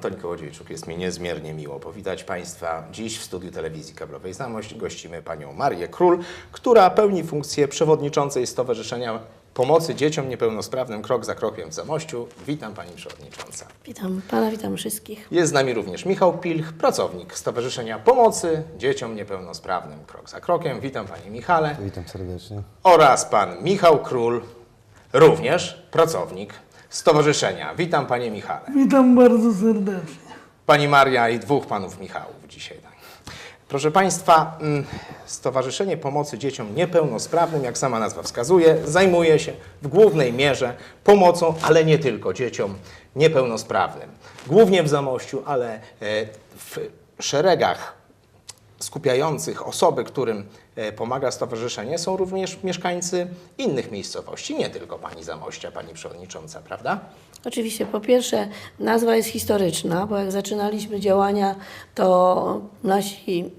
Antoni Kołodziejczuk, jest mi niezmiernie miło powitać Państwa. Dziś w studiu telewizji kablowej Znamość gościmy panią Marię Król, która pełni funkcję przewodniczącej Stowarzyszenia Pomocy Dzieciom Niepełnosprawnym Krok za Krokiem w Zamościu. Witam Pani Przewodnicząca. Witam Pana, witam wszystkich. Jest z nami również Michał Pilch, pracownik Stowarzyszenia Pomocy Dzieciom Niepełnosprawnym Krok za Krokiem. Witam Panie Michale. Witam serdecznie. Oraz Pan Michał Król, również pracownik Stowarzyszenia. Witam Panie Michale. Witam bardzo serdecznie. Pani Maria i dwóch panów Michałów dzisiaj. Proszę Państwa, mm, Stowarzyszenie Pomocy Dzieciom Niepełnosprawnym, jak sama nazwa wskazuje, zajmuje się w głównej mierze pomocą, ale nie tylko dzieciom niepełnosprawnym. Głównie w Zamościu, ale e, w szeregach skupiających osoby, którym e, pomaga stowarzyszenie, są również mieszkańcy innych miejscowości, nie tylko Pani Zamościa, Pani Przewodnicząca, prawda? Oczywiście, po pierwsze, nazwa jest historyczna, bo jak zaczynaliśmy działania, to nasi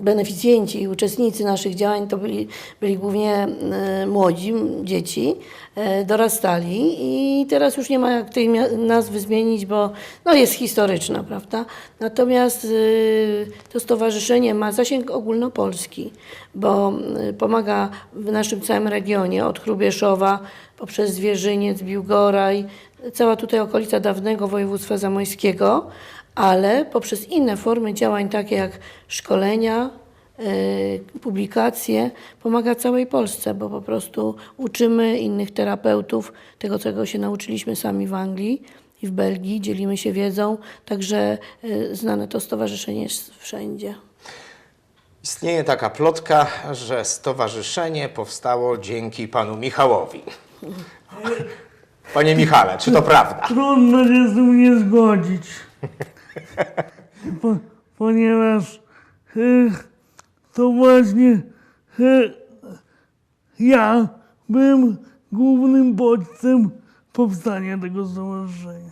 beneficjenci i uczestnicy naszych działań to byli, byli głównie e, młodzi, dzieci, e, dorastali i teraz już nie ma jak tej nazwy zmienić, bo no, jest historyczna, prawda? Natomiast y, to stowarzyszenie ma zasięg ogólnopolski, bo pomaga w naszym całym regionie, od Chrubieszowa poprzez Zwierzyniec, Biłgoraj, cała tutaj okolica dawnego województwa zamojskiego, ale poprzez inne formy działań, takie jak szkolenia, e, publikacje, pomaga całej Polsce, bo po prostu uczymy innych terapeutów tego, czego się nauczyliśmy sami w Anglii i w Belgii, dzielimy się wiedzą, także e, znane to stowarzyszenie jest wszędzie. Istnieje taka plotka, że stowarzyszenie powstało dzięki panu Michałowi. Panie Michale, czy to prawda? Trudno się z tym nie zgodzić. Po, ponieważ e, to właśnie e, ja byłem głównym bodźcem powstania tego stowarzyszenia.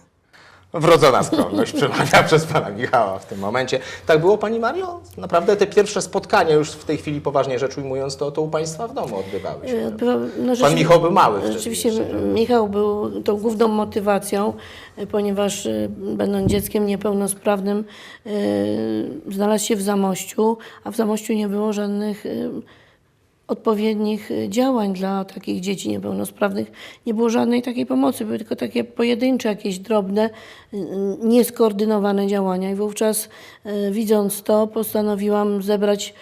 Wrodzona skromność przemawia przez pana Michała w tym momencie. Tak było pani Mario? Naprawdę te pierwsze spotkania, już w tej chwili poważnie rzecz ujmując, to, to u państwa w domu odbywały się. E, Odbywa- no, Pan Michał był mały Rzeczywiście jeszcze? Michał był tą główną motywacją, e, ponieważ e, będąc dzieckiem niepełnosprawnym znalazł się w Zamościu, a w Zamościu nie było żadnych odpowiednich e, działań dla takich dzieci niepełnosprawnych. Nie było żadnej takiej pomocy, były tylko takie pojedyncze, jakieś drobne, e, nieskoordynowane działania. I wówczas widząc to, postanowiłam zebrać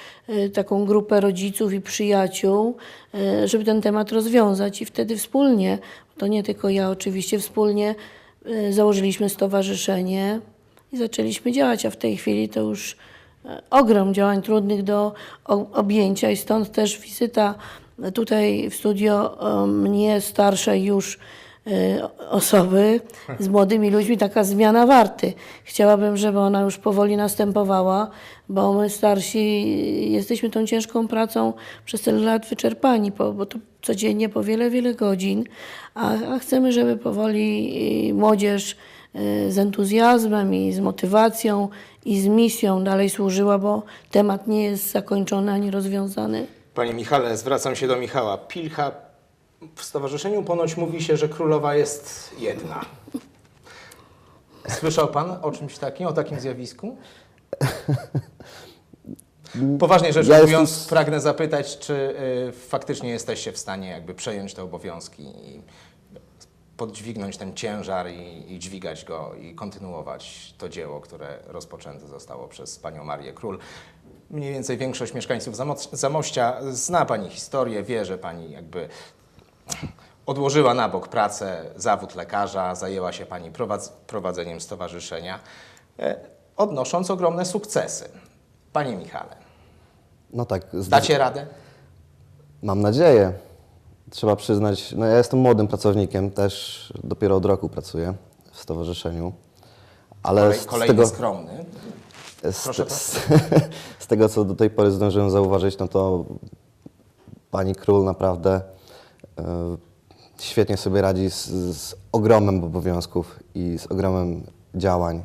taką grupę rodziców i przyjaciół, żeby ten temat rozwiązać. I wtedy wspólnie, to nie tylko ja oczywiście, wspólnie założyliśmy stowarzyszenie i zaczęliśmy działać, a w tej chwili to już ogrom działań trudnych do objęcia i stąd też wizyta tutaj w studio e, mnie, starszej już e, osoby z młodymi ludźmi, taka zmiana warty. Chciałabym, żeby ona już powoli następowała, bo my starsi jesteśmy tą ciężką pracą przez tyle lat wyczerpani, bo, bo to codziennie po wiele, wiele godzin, a, chcemy, żeby powoli e, młodzież z entuzjazmem i z motywacją i z misją dalej służyła, bo temat nie jest zakończony ani rozwiązany. Panie Michale, zwracam się do Michała Pilcha. W stowarzyszeniu ponoć mówi się, że królowa jest jedna. Słyszał pan o czymś takim, o takim zjawisku? Poważnie rzecz Ja ujmując, jestem- pragnę zapytać, czy y, faktycznie jesteście w stanie jakby przejąć te obowiązki i podźwignąć ten ciężar i, i dźwigać go i kontynuować to dzieło, które rozpoczęte zostało przez panią Marię Król. Mniej więcej większość mieszkańców Zamo- Zamościa zna pani historię, wie, że pani jakby odłożyła na bok pracę, zawód lekarza, zajęła się pani prowadz- prowadzeniem stowarzyszenia, e, odnosząc ogromne sukcesy. Panie Michale, No tak, dacie radę? mam nadzieję. Trzeba przyznać, no ja jestem młodym pracownikiem, też dopiero od roku pracuję w stowarzyszeniu. Ale Kolej, z, kolejny tego, skromny. z, z, z tego, co do tej pory zdążyłem zauważyć, no to pani król naprawdę e, świetnie sobie radzi z, z ogromem obowiązków i z ogromem działań.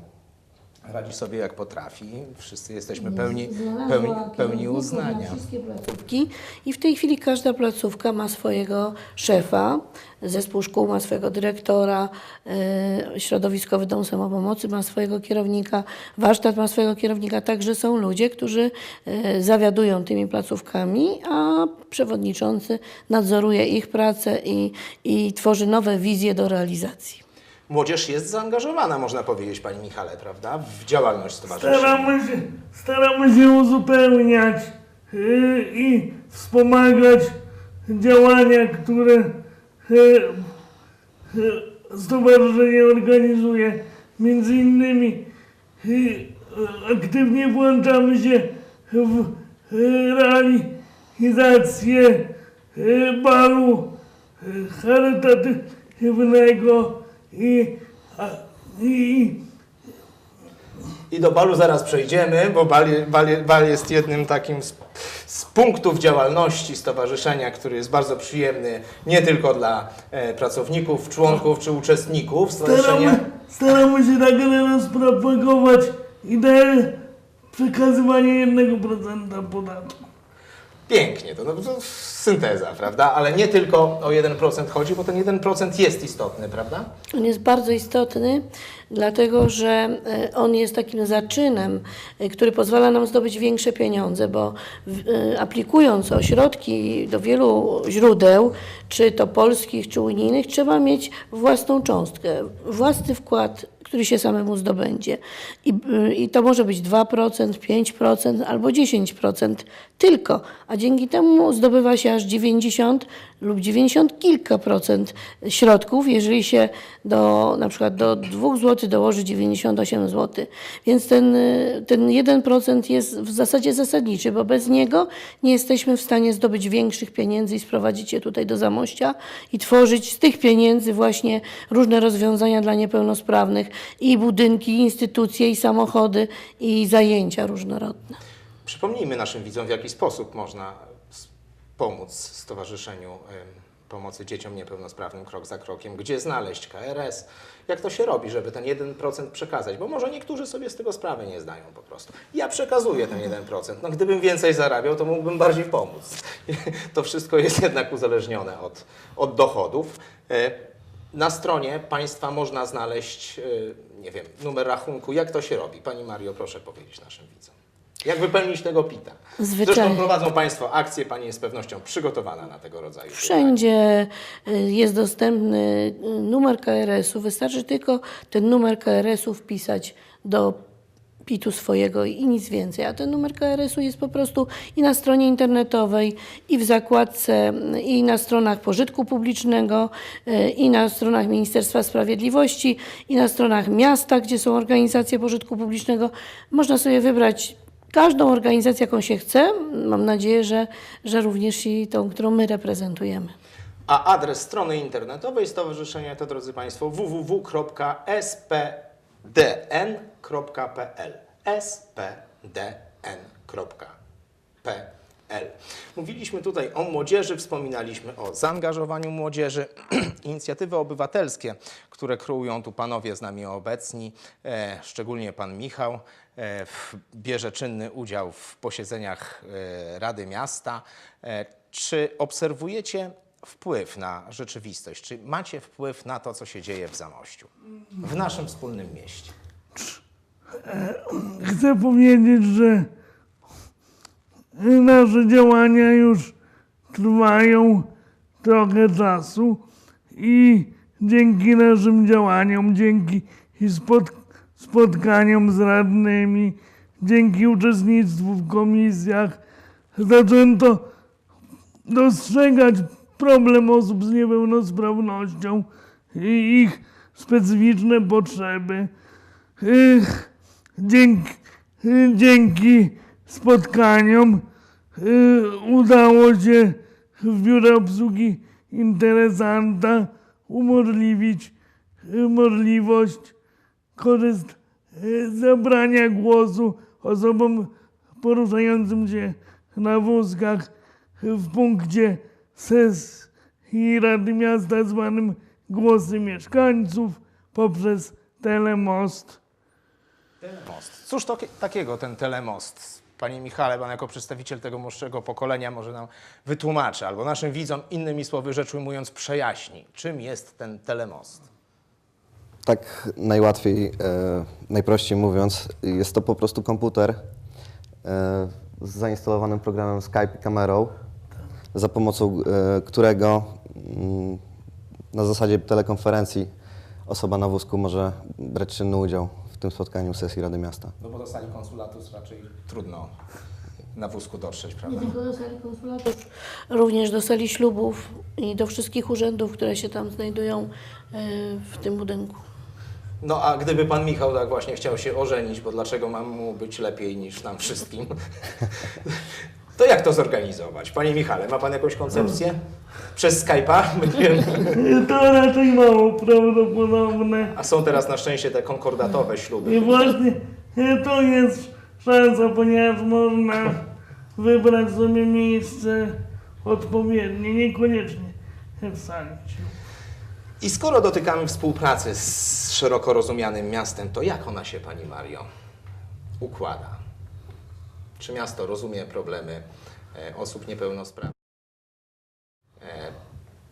Radzi sobie jak potrafi. Wszyscy jesteśmy pełni, pełni, pełni uznania. Wszystkie placówki i w tej chwili każda placówka ma swojego szefa. zespół szkół ma swojego dyrektora, e, środowiskowy dom samopomocy ma swojego kierownika, warsztat ma swojego kierownika, także są ludzie, którzy e, zawiadują tymi placówkami, a przewodniczący nadzoruje ich pracę i, i tworzy nowe wizje do realizacji. Młodzież jest zaangażowana, można powiedzieć, Panie Michale, prawda? W działalność stowarzyszenia. Staramy się, staramy się uzupełniać y, i wspomagać działania, które y, y, stowarzyszenie organizuje. Między innymi aktywnie włączamy się w realizację balu charytatywnego i, a, i I do balu zaraz przejdziemy, bo bal, bal, bal jest jednym takim z, z punktów działalności stowarzyszenia, który jest bardzo przyjemny nie tylko dla e, pracowników, członków czy uczestników stowarzyszenia. Staramy, staramy się tak rozpropagować ideę przekazywania 1% podatku. Pięknie, to, no, to synteza, prawda? Ale nie tylko o 1% chodzi, bo ten 1% jest istotny, prawda? On jest bardzo istotny, dlatego że e, on jest takim zaczynem, e, który pozwala nam zdobyć większe pieniądze, bo e, aplikując o środki do wielu źródeł, czy to polskich, czy unijnych, trzeba mieć własną cząstkę, własny wkład, który się samemu zdobędzie. I, I to może być 2%, 5% albo 10% tylko, a dzięki temu zdobywa się aż 90 lub 90 kilka procent środków, jeżeli się do na przykład do 2 zł dołoży 98 zł. Więc ten, y, ten 1% jest w zasadzie zasadniczy, bo bez niego nie jesteśmy w stanie zdobyć większych pieniędzy i sprowadzić je tutaj do Zamościa i tworzyć z tych pieniędzy właśnie różne rozwiązania dla niepełnosprawnych i budynki, i instytucje, i samochody, i zajęcia różnorodne. Przypomnijmy naszym widzom, w jaki sposób można pomóc Stowarzyszeniu Pomocy Dzieciom Niepełnosprawnym krok za krokiem, gdzie znaleźć KRS, jak to się robi, żeby ten 1% przekazać, bo może niektórzy sobie z tego sprawy nie zdają po prostu. Ja przekazuję ten 1%, no gdybym więcej zarabiał, to mógłbym bardziej pomóc. To wszystko jest jednak uzależnione od, od dochodów. E, Na stronie państwa można znaleźć, e, nie wiem, numer rachunku. Jak to się robi? Pani Mario, proszę powiedzieć naszym widzom. Jak wypełnić tego PIT-a? Zwyczajnie. Zresztą prowadzą Państwo akcje, Pani jest z pewnością przygotowana na tego rodzaju. Wszędzie y, jest dostępny y, numer KRS-u. Wystarczy tylko ten numer KRS-u wpisać do PIT-u swojego i nic więcej. A ten numer KRS-u jest po prostu i na stronie internetowej, i w zakładce, y, i na stronach pożytku publicznego, i na stronach Ministerstwa Sprawiedliwości, i na stronach miasta, gdzie są organizacje pożytku publicznego. Można sobie wybrać każdą organizację, jaką się chce. Mam nadzieję, że, że również i tą, którą my reprezentujemy. A adres strony internetowej stowarzyszenia to, drodzy Państwo, www.spdn.pl spdn.pl Mówiliśmy tutaj o młodzieży, wspominaliśmy o zaangażowaniu młodzieży, inicjatywy obywatelskie, które kreują tu panowie z nami obecni, e, szczególnie pan Michał, bierze czynny udział w posiedzeniach e, Rady Miasta. E, czy obserwujecie wpływ na rzeczywistość? Czy macie wpływ na to, co się dzieje w Zamościu, w naszym wspólnym mieście? Chcę powiedzieć, że nasze działania już trwają trochę czasu i dzięki naszym działaniom, dzięki i spot, spotkaniom z radnymi, dzięki uczestnictwu w komisjach zaczęto dostrzegać problem osób z niepełnosprawnością i ich specyficzne potrzeby. Dzięki, dzięki spotkaniom y, udało się w biurze obsługi interesanta umożliwić y, możliwość korzyst, y, zabrania głosu osobom poruszającym się na wózkach w punkcie sesji Rady Miasta zwanym Głosy Mieszkańców poprzez telemost. Telemost. Cóż to, takiego ten telemost? Panie Michale, Pan jako przedstawiciel tego młodszego pokolenia może nam wytłumaczy, albo naszym widzom innymi słowy rzecz ujmując przejaśni, czym jest ten telemost. Tak najłatwiej, e, najprościej mówiąc, jest to po prostu komputer e, z zainstalowanym programem Skype i kamerą, za pomocą e, którego mm, na zasadzie telekonferencji osoba na wózku może brać czynny udział w tym spotkaniu sesji Rady Miasta. No bo do sali konsulatów raczej trudno na wózku dotrzeć, Nie prawda? tylko do sali konsulatów, również do sali ślubów i do wszystkich urzędów, które się tam znajdują w tym budynku. No a gdyby Pan Michał tak właśnie chciał się ożenić, bo dlaczego ma mu być lepiej niż nam wszystkim, to jak to zorganizować? Panie Michale, ma Pan jakąś koncepcję? Przez Skype'a? To raczej mało prawdopodobne. A są teraz na szczęście te konkordatowe śluby. I właśnie to jest szansa, ponieważ można wybrać sobie miejsce odpowiednie, niekoniecznie w sali. I skoro dotykamy współpracy z szeroko rozumianym miastem, to jak ona się, Pani Mario, układa? Czy miasto rozumie problemy e, osób niepełnosprawnych? E,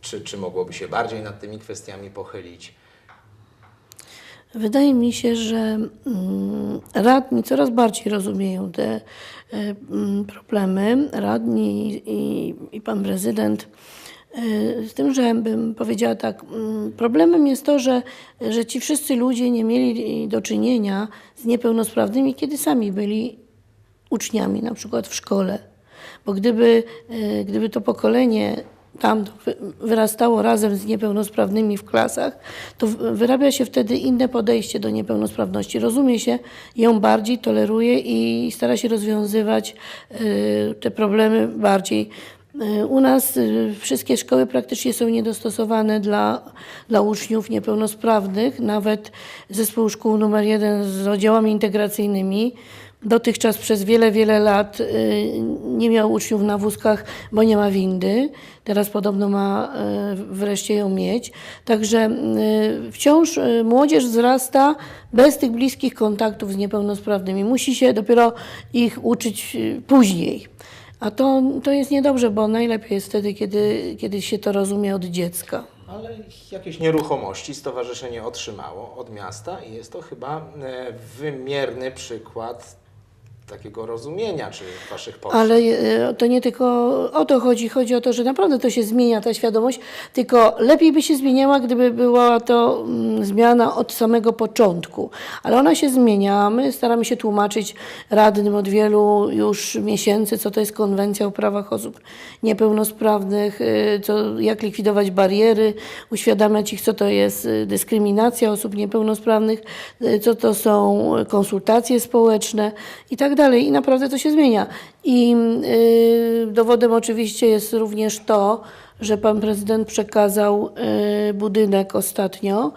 czy, czy mogłoby się bardziej nad tymi kwestiami pochylić? Wydaje mi się, że mm, radni coraz bardziej rozumieją te e, problemy. Radni i, i pan prezydent. E, Z tym, że bym powiedziała tak, mm, problemem jest to, że, że ci wszyscy ludzie nie mieli do czynienia z niepełnosprawnymi, kiedy sami byli uczniami, na przykład w szkole. Bo gdyby, e, gdyby to pokolenie tam wy- wyrastało razem z niepełnosprawnymi w klasach, to wyrabia się wtedy inne podejście do niepełnosprawności. Rozumie się ją bardziej, toleruje i stara się rozwiązywać e, te problemy bardziej. E, U nas e, wszystkie szkoły praktycznie są niedostosowane dla, dla uczniów niepełnosprawnych. Nawet zespół szkół numer jeden z oddziałami integracyjnymi dotychczas przez wiele, wiele lat y, nie miał uczniów na wózkach, bo nie ma windy. Teraz podobno ma y, wreszcie ją mieć. Także y, wciąż y, młodzież wzrasta bez tych bliskich kontaktów z niepełnosprawnymi. Musi się dopiero ich uczyć y, później. A to, to jest niedobrze, bo najlepiej jest wtedy, kiedy, kiedy się to rozumie od dziecka. Ale jakieś nieruchomości stowarzyszenie otrzymało od miasta i jest to chyba e, wymierny przykład takiego rozumienia czy waszych potrzeb. Ale e, to nie tylko o to chodzi. Chodzi o to, że naprawdę to się zmienia, ta świadomość, tylko lepiej by się zmieniała, gdyby była to mm, zmiana od samego początku. Ale ona się zmienia. My staramy się tłumaczyć radnym od wielu już miesięcy, co to jest konwencja o prawach osób niepełnosprawnych, y, co, jak likwidować bariery, uświadamiać ich, co to jest y, dyskryminacja osób niepełnosprawnych, co to są konsultacje społeczne i tak dalej. I naprawdę to się zmienia. I y, dowodem oczywiście jest również to, że pan prezydent przekazał y, budynek ostatnio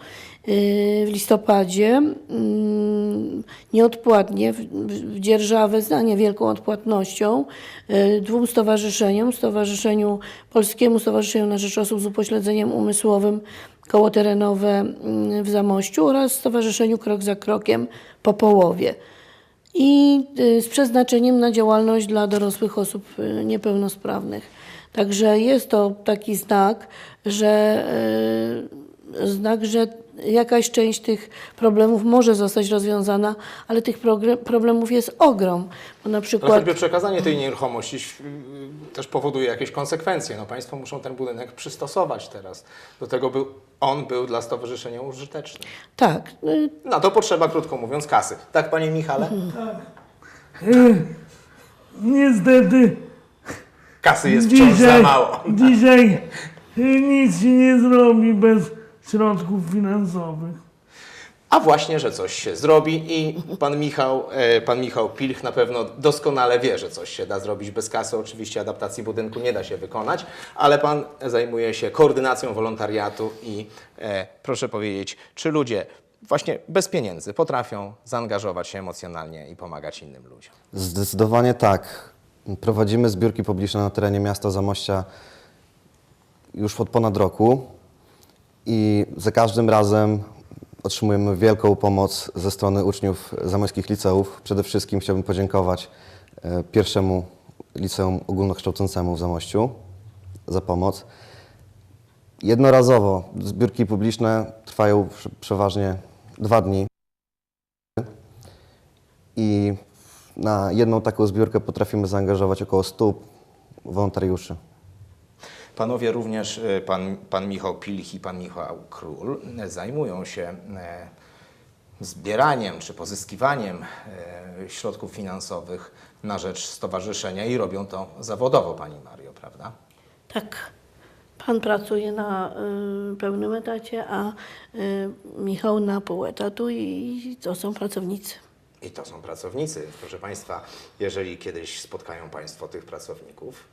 y, w listopadzie mm, nieodpłatnie w, w dzierżawę z niewielką odpłatnością y, dwóm stowarzyszeniom, Stowarzyszeniu Polskiemu Stowarzyszeniu na Rzecz Osób z Upośledzeniem Umysłowym Koło Terenowe mm, w Zamościu oraz Stowarzyszeniu Krok za Krokiem po Połowie i y, z przeznaczeniem na działalność dla dorosłych osób y, niepełnosprawnych. Także jest to taki znak, że y, znak, że jakaś część tych problemów może zostać rozwiązana, ale tych problemów jest ogrom. Bo na przykład choćby przekazanie tej nieruchomości też powoduje jakieś konsekwencje. No, państwo muszą ten budynek przystosować teraz. Do tego był, on był dla stowarzyszenia użyteczny. tak, y, Na to potrzeba, krótko mówiąc, kasy. Tak, panie Michale? Niestety Kasy jest wciąż za mało. dzisiaj y, nic się nie zrobi bez środków finansowych. A właśnie, że coś się zrobi i pan Michał, e, pan Michał Pilch na pewno doskonale wie, że coś się da zrobić bez kasy. Oczywiście adaptacji budynku nie da się wykonać, ale pan zajmuje się koordynacją wolontariatu i e, proszę powiedzieć, czy ludzie właśnie bez pieniędzy potrafią zaangażować się emocjonalnie i pomagać innym ludziom? Zdecydowanie tak. Prowadzimy zbiórki publiczne na terenie miasta Zamościa już od ponad roku i za każdym razem otrzymujemy wielką pomoc ze strony uczniów zamojskich liceów. Przede wszystkim chciałbym podziękować e, pierwszemu liceum ogólnokształcącemu w Zamościu za pomoc. Jednorazowo zbiórki publiczne trwają prze- przeważnie dwa dni i na jedną taką zbiórkę potrafimy zaangażować około 100 wolontariuszy. Panowie również, y, pan, pan Michał Pilch i pan Michał Król, y, zajmują się e, zbieraniem czy pozyskiwaniem e, środków finansowych na rzecz stowarzyszenia i robią to zawodowo, Pani Mario, prawda? Tak. Pan pracuje na y, pełnym etacie, a y, Michał na pół etatu i to są pracownicy. I to są pracownicy. Proszę Państwa, jeżeli kiedyś spotkają Państwo tych pracowników,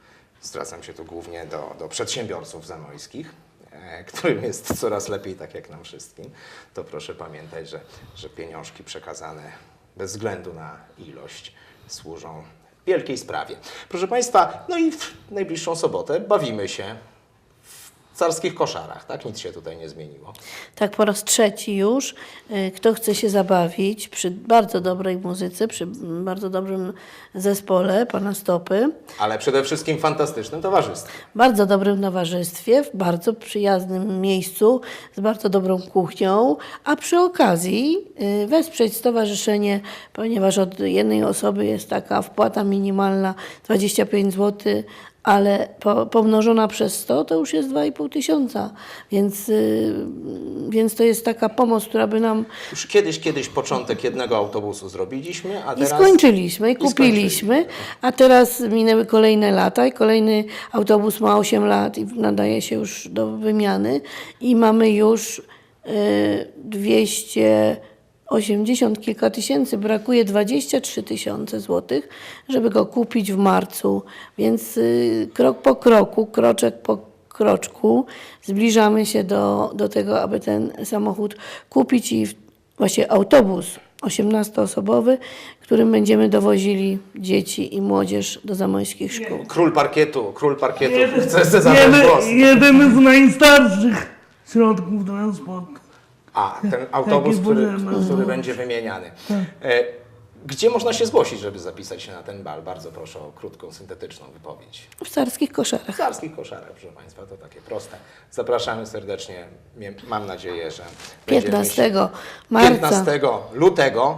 zwracam się tu głównie do, do przedsiębiorców zamojskich, e, którym jest coraz lepiej, tak jak nam wszystkim, to proszę pamiętać, że, że pieniążki przekazane bez względu na ilość służą wielkiej sprawie. Proszę Państwa, no i w najbliższą sobotę bawimy się carskich koszarach, tak? Nic się tutaj nie zmieniło. Tak po raz trzeci już. Y, Kto chce się zabawić przy bardzo dobrej muzyce, przy bardzo dobrym zespole pana Stopy, Ale przede wszystkim fantastycznym towarzystwem. bardzo dobrym towarzystwie, w bardzo przyjaznym miejscu, z bardzo dobrą kuchnią, a przy okazji y, wesprzeć stowarzyszenie, ponieważ od jednej osoby jest taka wpłata minimalna 25 zł, ale po, pomnożona przez 100 to już jest 2,5 tysiąca, więc, y, więc to jest taka pomoc, która by nam... Już kiedyś, kiedyś początek jednego autobusu zrobiliśmy, a teraz... I skończyliśmy, i kupiliśmy, i skończyliśmy. a teraz minęły kolejne lata i kolejny autobus ma 8 lat i nadaje się już do wymiany. I mamy już y, 200... 80 kilka tysięcy, brakuje 23 tysiące złotych, żeby go kupić w marcu. Więc y, krok po kroku, kroczek po kroczku zbliżamy się do, do tego, aby ten samochód kupić i właśnie autobus 18-osobowy, którym będziemy dowozili dzieci i młodzież do zamojskich szkół. Król parkietu, król parkietu. Jeden, Chcę jeden, jeden z najstarszych środków transportu. A, ten autobus, Takie który, który będzie wymieniany. E, Gdzie można się zgłosić, żeby zapisać się na ten bal? Bardzo proszę o krótką, syntetyczną wypowiedź. W carskich koszarach. W carskich koszarach, proszę Państwa, to takie proste. Zapraszamy serdecznie. Mam nadzieję, że będziemy 15 się- marca. 15 lutego.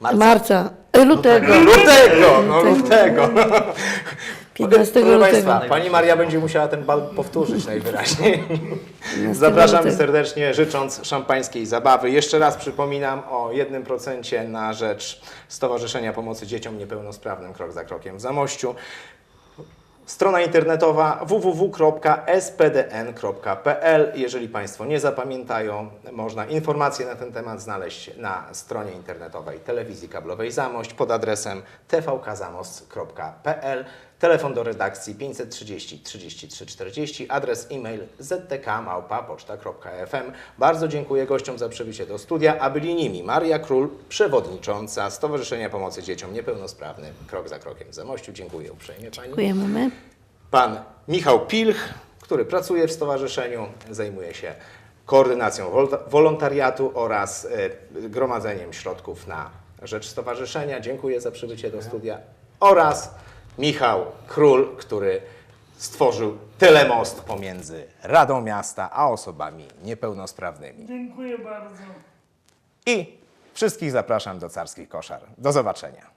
Marca. Marca, e, lutego. Lutego, no lutego. 15 Proszę lutego. Państwa, Pani Maria będzie musiała ten bal powtórzyć najwyraźniej. Zapraszamy lutego. serdecznie, życząc szampańskiej zabawy. Jeszcze raz przypominam o 1% na rzecz Stowarzyszenia Pomocy Dzieciom Niepełnosprawnym Krok za Krokiem w Zamościu. Strona internetowa www.spdn.pl. Jeżeli Państwo nie zapamiętają, można informacje na ten temat znaleźć na stronie internetowej telewizji kablowej Zamość pod adresem tvkzamost.pl. Telefon do redakcji 530 33 40, adres e-mail ztkmałpa.poczta.fm. Bardzo dziękuję gościom za przybycie do studia, a byli nimi Maria Król, przewodnicząca Stowarzyszenia Pomocy Dzieciom Niepełnosprawnym Krok za Krokiem Zamościu. Dziękuję uprzejmie Pani. Dziękujemy my. Pan Michał Pilch, który pracuje w stowarzyszeniu, zajmuje się koordynacją wol- wolontariatu oraz e, gromadzeniem środków na rzecz stowarzyszenia. Dziękuję za przybycie do studia. Oraz Michał Król, który stworzył telemost pomiędzy Radą Miasta a osobami niepełnosprawnymi. Dziękuję bardzo. I wszystkich zapraszam do carskich koszar. Do zobaczenia.